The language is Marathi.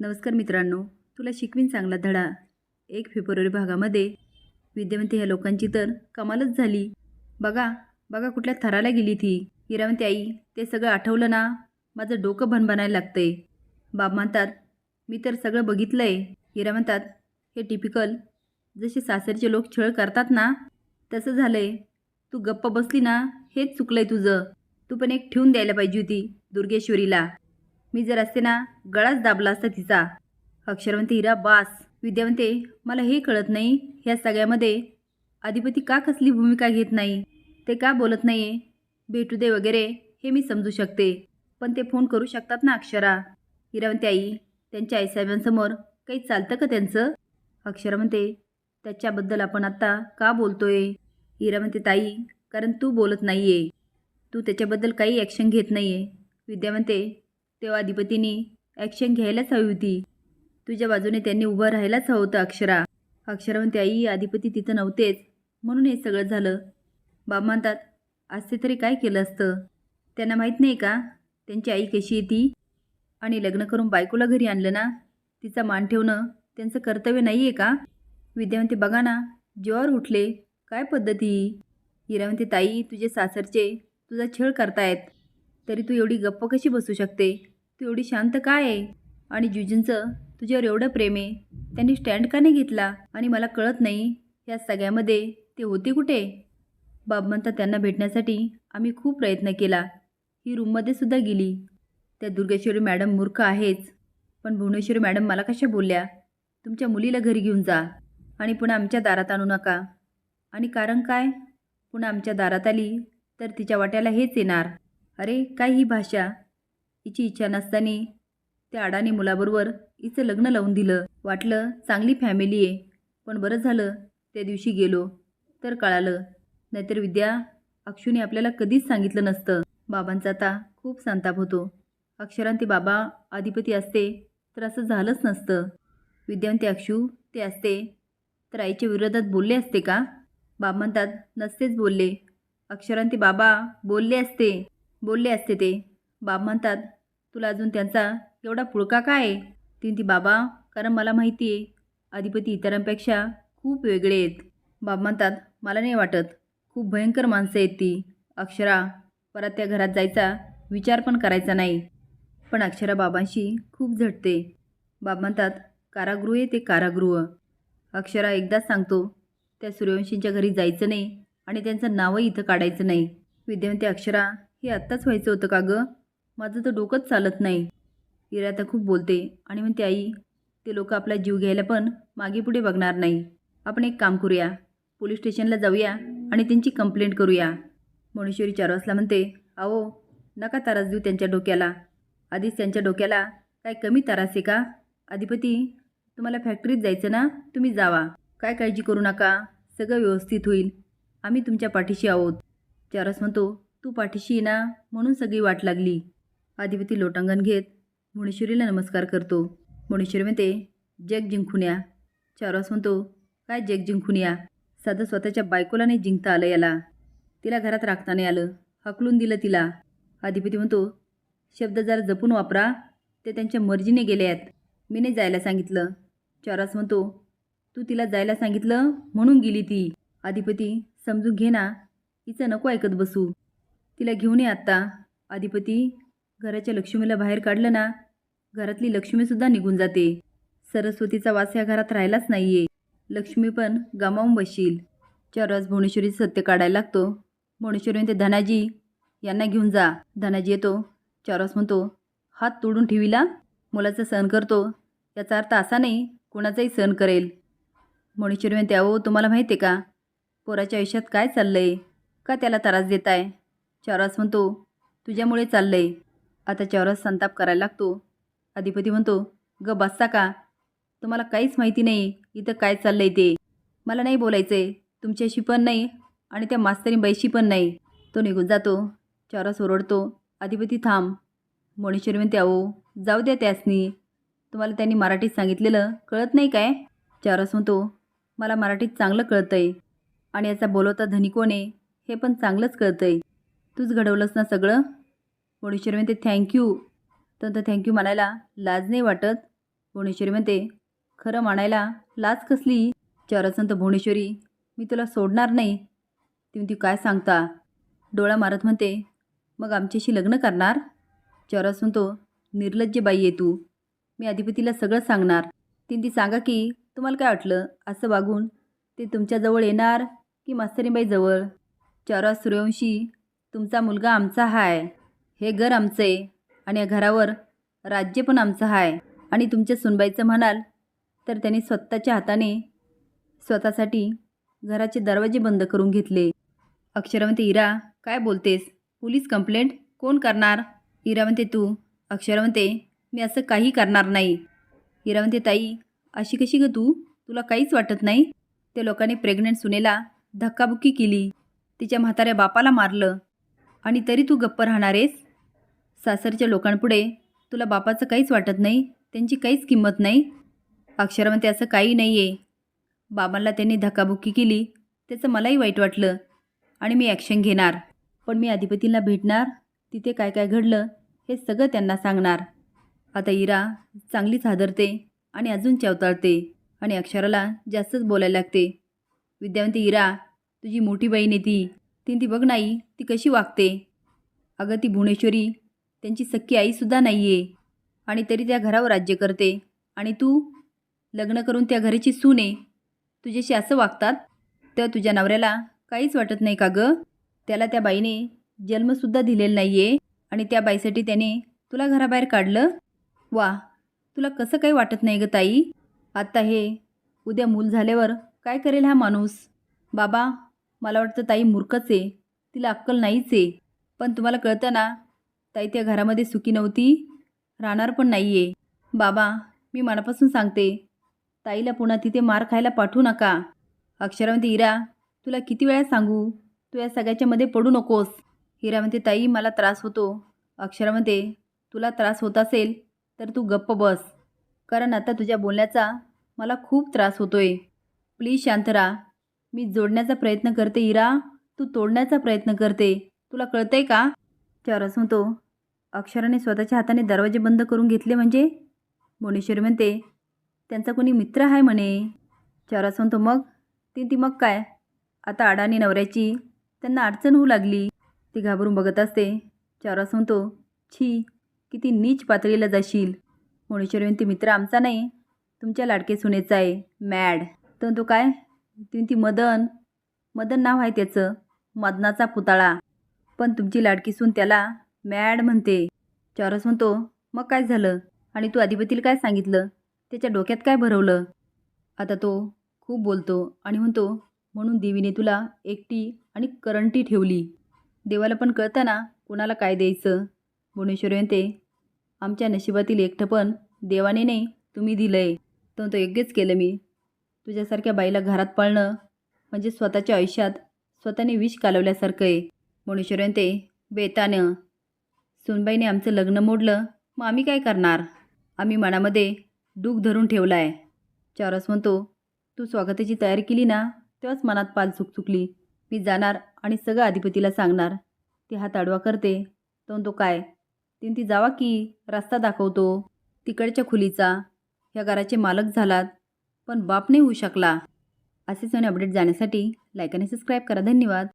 नमस्कार मित्रांनो तुला शिकवीन चांगला धडा. एक फेब्रुवारी भागामध्ये विद्यावंती ह्या लोकांची तर कमालच झाली. बघा बघा कुठल्या थराला गेली ती. हिरावंती आई ते सगळं आठवलं ना? माझं डोकं भनभनायला लागतंय. बाब म्हणतात मी तर सगळं बघितलं आहे हिरा म्हणतात हे टिपिकल जसे सासरचे लोक छळ करतात ना तसं झालं आहे तू गप्प बसली ना हेच चुकलं आहे तुझं. तू पण एक ठेवून द्यायला पाहिजे होती दुर्गेश्वरीला. मी जर असते ना गळाच दाबला असता तिचा. अक्षरवंती हिरा बास. विद्यावंते मला हे कळत नाही ह्या सगळ्यामध्ये अधिपती का कसली भूमिका घेत नाही? ते का बोलत नाही आहे भेटू दे वगैरे हे मी समजू शकते. पण ते फोन करू शकतात ना अक्षरा? हिरावंती आई त्यांच्या आईसाहेबांसमोर काही चालतं का त्यांचं? अक्षरा म्हणते त्याच्याबद्दल आपण आत्ता का बोलतोय? हिरा म्हणते ताई कारण तू बोलत नाही आहे तू त्याच्याबद्दल काही ॲक्शन घेत नाही आहे विद्या म्हणते तेव्हा अधिपतींनी ॲक्शन घ्यायलाच हवी होती. तुझ्या बाजूने त्यांनी उभं राहायलाच हवं होतं अक्षरा. अक्षरा म्हणते आई अधिपती तिथं नव्हतेच. म्हणून हे सगळं झालं. बाब म्हणतात असते तरी काय केलं असतं? त्यांना माहीत नाही का? त्यांची आई कशी आहे ती? आणि लग्न करून बायकोला घरी आणलं ना? तिचा मान ठेवणं त्यांचं कर्तव्य नाही आहे का विद्यावंती बघा ना जीवावर उठले. काय पद्धती? ही? हिरावंती ताई तुझे सासरचे तुझा छळ करतायत. तरी तू एवढी गप्प कशी बसू शकते? तू एवढी शांत काय आहे? आणि जुजूंचं तुझ्यावर एवढं प्रेम आहे त्यांनी स्टँड का नाही घेतला? आणि मला कळत नाही या सगळ्यामध्ये ते होते कुठे? बाब म्हणतात त्यांना भेटण्यासाठी आम्ही खूप प्रयत्न केला. ही रूममध्ये सुद्धा गेली. त्या दुर्गेश्वरी मॅडम मूर्ख आहेच. पण भुवनेश्वरी मॅडम मला कशा बोलल्या? तुमच्या मुलीला घरी घेऊन जा. आणि पुन्हा आमच्या दारात आणू नका. आणि कारण काय? पुन्हा आमच्या दारात आली तर तिच्या वाट्याला हेच येणार. अरे काय ही भाषा? हिची इच्छा नसताना त्या अडाणी मुलाबरोबर हिचं लग्न लावून दिलं. वाटलं चांगली फॅमिली आहे. पण बरं झालं त्या दिवशी गेलो. तर कळालं नाहीतर विद्या अक्षूने आपल्याला कधीच सांगितलं नसतं. बाबांचा आता खूप संताप होतो. अक्षरांती बाबा अधिपती असते तर असं झालंच नसतं. विद्यावंती अक्षू ते असते. तर आईच्या विरोधात बोलले असते का? बाबा म्हणतात नसतेच बोलले. अक्षरांती बाबा बोलले असते. बोलले असते ते. बाब म्हणतात तुला अजून त्यांचा एवढा पुळका काय आहे? तीन ती बाबा कारण मला माहिती आहे अधिपती इतरांपेक्षा खूप वेगळे आहेत. बाब म्हणतात मला नाही वाटत. खूप भयंकर माणसं आहेत ती. अक्षरा परत त्या घरात जायचा विचार पण करायचा नाही. पण अक्षरा बाबांशी खूप झटते. बाब म्हणतात कारागृह ते कारागृह. अक्षरा एकदाच सांगतो त्या सूर्यवंशींच्या घरी जायचं नाही आणि त्यांचं नावही इथं काढायचं नाही. विद्यावंती अक्षरा हे आत्ताच व्हायचं होतं का गं? माझं तर डोकंच चालत नाही. इरा आता खूप बोलते आणि म्हणते आई ते लोक आपला जीव घ्यायला पण मागे पुढे बघणार नाही. आपण एक काम करूया. पोलीस स्टेशनला जाऊया आणि त्यांची कंप्लेंट करूया. मणेश्वरी चारवासला म्हणते अहो नका तारास देऊ त्यांच्या डोक्याला. आधीच त्यांच्या डोक्याला काय कमी तारास आहे का? अधिपती तुम्हाला फॅक्टरीत जायचं ना? तुम्ही जावा. काय काळजी करू नका. सगळं व्यवस्थित होईल. आम्ही तुमच्या पाठीशी आहोत. चारस म्हणतो तू पाठीशी ये ना. म्हणून सगळी वाट लागली. अधिपती लोटांगण घेत मुणेश्वरीला नमस्कार करतो. मुणेश्वरी म्हणते जग जिंकून या. चारवास म्हणतो काय जग जिंकून या? साधं स्वतःच्या बायकोला नाही जिंकता आलं याला. तिला घरात राखता नाही आलं हकलून दिलं तिला. अधिपती म्हणतो शब्द जरा जपून वापरा ते त्यांच्या मर्जीने गेले आहेत. मी नाही जायला सांगितलं. चौरास म्हणतो तू तिला जायला सांगितलं म्हणून गेली ती. अधिपती समजून घे ना हिचं नको ऐकत बसू. तिला घेऊन ये आत्ता. अधिपती घराच्या लक्ष्मीला बाहेर काढलं ना घरातली लक्ष्मीसुद्धा निघून जाते. सरस्वतीचा वास या घरात राहिलाच नाही आहे लक्ष्मी पण गमावून बसशील. चारवाज भुवनेश्वरीचं सत्य काढायला लागतो. भुवनेश्वरी ते धनाजी यांना घेऊन जा. धनाजी येतो. चारवास म्हणतो हात तोडून ठेवीला. मुलाचा सहन करतो. याचा अर्थ असा नाही कुणाचाही सहन करेल. भुवनेश्वरी म्हणते अहो तुम्हाला माहिती आहे का? पोराच्या आयुष्यात काय चाललं आहे का त्याला त्रास देत आहे म्हणतो तुझ्यामुळे चाललं आहे आता चारवास संताप करायला लागतो. अधिपती म्हणतो ग बसता का? तुम्हाला काहीच माहिती नाही इथं काय चाललं आहे ते. मला नाही बोलायचं आहे तुमच्याशी पण नाही आणि त्या मास्तरी बैशी पण नाही. तो निघून जातो. चौरस ओरडतो अधिपती थांब. मोणेश्वरी म्हणते अहो जाऊ द्या त्यासनी. तुम्हाला त्यांनी मराठीत सांगितलेलं कळत नाही काय? चौरस म्हणतो मला मराठीत चांगलं कळतं आहे आणि याचा बोलवता धनी कोण आहे हे पण चांगलंच कळतं आहे तूच घडवलंस ना सगळं? कोणेश्वरी म्हणते थँक्यू तर थँक्यू म्हणायला लाज नाही वाटत. भुवनेश्वरी म्हणते खरं म्हणायला लाज कसली? चौरस भुवनेश्वरी मी तुला सोडणार नाही. ती म्हणती काय सांगता? डोळा मारत म्हणते मग आमच्याशी लग्न करणार? चौरस म्हणतो निर्लज्ज बाई आहे तू मी अधिपतीला सगळं सांगणार. तीन ती सांगा की तुम्हाला काय वाटलं? असं वागून ते तुमच्याजवळ येणार की मास्तरीबाईजवळ चौरस सूर्यवंशी तुमचा मुलगा आमचा हाय. हे घर आमचं आहे आणि या घरावर राज्य पण आमचं हाय. आणि तुमच्या सुनबाईचं म्हणाल तर त्यांनी स्वतःच्या हाताने स्वतःसाठी घराचे दरवाजे बंद करून घेतले. अक्षरावंती इरा काय बोलतेस? पोलीस कंप्लेंट कोण करणार? इरा म्हणते तू. अक्षरावंते म्हणते मी असं काही करणार नाही. इरा म्हणते ताई अशी कशी ग तू? तुला काहीच वाटत नाही? त्या लोकांनी प्रेग्नंट सुनेला धक्काबुक्की केली. तिच्या म्हाताऱ्या बापाला मारलं. आणि तरी तू गप्प राहणार आहेस? सासरच्या लोकांपुढे तुला बापाचं काहीच वाटत नाही त्यांची काहीच किंमत नाही. अक्षरामध्ये असं काही नाही आहे बाबांना त्यांनी धक्काबुक्की केली त्याचं मलाही वाईट वाटलं आणि मी ॲक्शन घेणार. पण मी अधिपतींना भेटणार तिथे काय काय घडलं हे सगळं त्यांना सांगणार. आता इरा चांगलीच हादरते आणि अजून चवताळते आणि अक्षराला जास्तच बोलायला लागते. विद्यावंती इरा तुझी मोठी बहीण आहे ती. ती ती बघ नाही ती कशी वागते. अगं ती भुवनेश्वरी त्यांची सख्खी आईसुद्धा नाही आहे आणि तरी त्या घरावर राज्य करते. आणि तू लग्न करून त्या घराची सून आहे तुझ्याशी असं वागतात तर तुझ्या नवऱ्याला काहीच वाटत नाही का गं? त्याला त्या बाईने जन्मसुद्धा दिलेला नाही आहे आणि त्या बाईसाठी त्याने तुला घराबाहेर काढलं? वा तुला कसं काही वाटत नाही गं ताई? आत्ता हे उद्या मूल झाल्यावर काय करेल हा माणूस? बाबा मला वाटतं ताई मूर्खच आहे तिला अक्कल नाहीच आहे पण तुम्हाला कळतं ना ताई त्या घरामध्ये सुखी नव्हती. राहणार पण नाही आहे बाबा मी मनापासून सांगते ताईला पुन्हा तिथे मार खायला पाठवू नका. अक्षरा म्हणते हिरा तुला किती वेळा सांगू? तू या सगळ्याच्यामध्ये पडू नकोस. हिरा म्हणते ताई मला त्रास होतो. अक्षरा म्हणते तुला त्रास होत असेल तर तू गप्प बस. कारण आता तुझ्या बोलण्याचा मला खूप त्रास होतोय. प्लीज शांत राहा. मी जोडण्याचा प्रयत्न करते इरा तू तोडण्याचा प्रयत्न करते. तुला कळतंय का? चौरस म्हणतो अक्षराने स्वतःच्या हाताने दरवाजे बंद करून घेतले म्हणजे? भुवनेश्वरी म्हणते त्यांचा कोणी मित्र आहे म्हणे. चौरस म्हणतो मग? ती ती मग काय? आता अडाणी नवऱ्याची त्यांना अडचण होऊ लागली. ती घाबरून बघत असते. चौरस म्हणतो छी किती नीच पातळीला जाशील. भुवनेश्वरी म्हणते मित्र आमचा नाही तुमच्या लाडके सुनेचा आहे मॅड. तर तो काय? ती ती मदन मदन नाव आहे त्याचं मदनाचा पुतळा. पण तुमची लाडकी सून त्याला मॅड म्हणते. चौरस म्हणतो मग काय झालं? आणि तू अधिपतीला काय सांगितलं? त्याच्या डोक्यात काय भरवलं? आता तो खूप बोलतो आणि म्हणतो म्हणून देवीने तुला एकटी आणि करंटी ठेवली. देवाला पण कळताना कुणाला कोणाला काय द्यायचं? भुवनेश्वरी म्हणते आमच्या नशिबातील एकटं पण देवाने नाही तुम्ही दिलं आहे तर तो योग्यच केलं मी. तुझ्यासारख्या बाईला घरात पाळणं म्हणजे स्वतःच्या आयुष्यात स्वतःने विष कालवल्यासारखं आहे. भुवनेश्वरी म्हणते बेतानं सुनबाईने आमचं लग्न मोडलं मग आम्ही काय करणार? आम्ही मनामध्ये डूक धरून ठेवला आहे चारस म्हणतो तू स्वागताची तयारी केली ना तेव्हाच मनात पाल चुक चुकली मी जाणार आणि सगळं अधिपतीला सांगणार. ती हात आडवा करते. तो तो काय? तीन ती जावा की रस्ता दाखवतो. तिकडच्या खुलीचा. ह्या घराचे मालक झालात. पण बाप नाही होऊ शकला. असेच नवीन अपडेट जाण्यासाठी लाईक आणि सबस्क्राईब करा. धन्यवाद.